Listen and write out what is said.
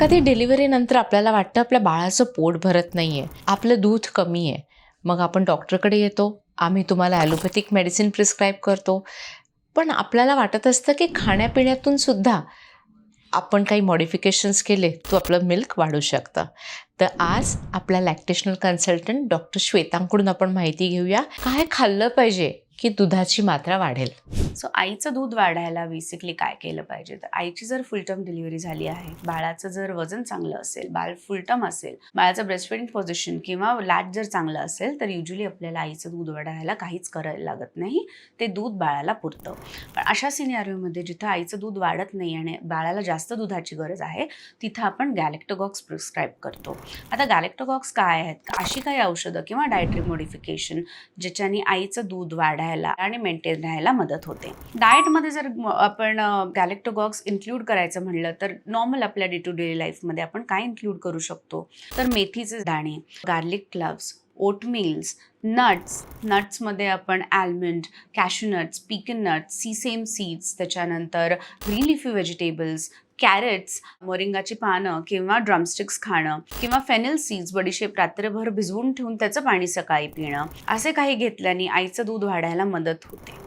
कधी डिलिव्हरीनंतर आपल्याला वाटतं आपल्या बाळाचं पोट भरत नाही आहे आपलं दूध कमी आहे. मग आपण डॉक्टरकडे येतो आम्ही तुम्हाला ॲलोपॅथिक मेडिसिन प्रिस्क्राईब करतो. पण आपल्याला वाटत असतं की खाण्यापिण्यातून सुद्धा आपण काही मॉडिफिकेशन्स केले तो आपलं मिल्क वाढू शकतं. तर आज आपल्या लॅक्टेशनल कन्सल्टंट डॉक्टर श्वेतांकडून आपण माहिती घेऊया काय खाल्लं पाहिजे? की दुधाची मात्रा वाढेल. सो आईचं दूध वाढायला बेसिकली काय केलं पाहिजे? तर आईची जर फुलटम डिलिव्हरी झाली आहे बाळाचं जर वजन चांगलं असेल बाळ फुलटम असेल बाळाचं ब्रेस्टफिडिंग पोझिशन किंवा लॅट जर चांगलं असेल तर युजली आपल्याला आईचं दूध वाढायला काहीच करायला लागत नाही. ते दूध बाळाला पुरतं. पण अशा सिनेरिओमध्ये जिथं आईचं दूध वाढत नाही आणि बाळाला जास्त दुधाची गरज आहे तिथं आपण गॅलेक्टोगॉक्स प्रिस्क्राईब करतो. आता गॅलेक्टोगॉक्स काय आहेत? अशी काही औषधं किंवा डायटरी मॉडिफिकेशन ज्याच्याने आईचं दूध वाढायला आणि मेंटेन राहायला मदत होते. डाएटमध्ये जर आपण गॅलेक्टोगॉक्स इन्क्लूड करायचं म्हणलं तर नॉर्मल आपल्या डे टू डे लाईफमध्ये आपण काय इन्क्लूड करू शकतो? तर मेथीचे दाणे गार्लिक क्लव्स ओटमील्स नट्स नट्समध्ये आपण almond cashew nuts pecan nuts sesame seeds त्याच्यानंतर ग्रीन लिफी व्हेजिटेबल्स कॅरेट्स मोरिंगाची पानं किंवा ड्रमस्टिक्स खाणं किंवा फेनेल सीड्स बडीशेप रात्रभर भिजवून ठेवून त्याचं पाणी सकाळी पिणं असे काही घेतल्याने आईचं दूध वाढायला मदत होते.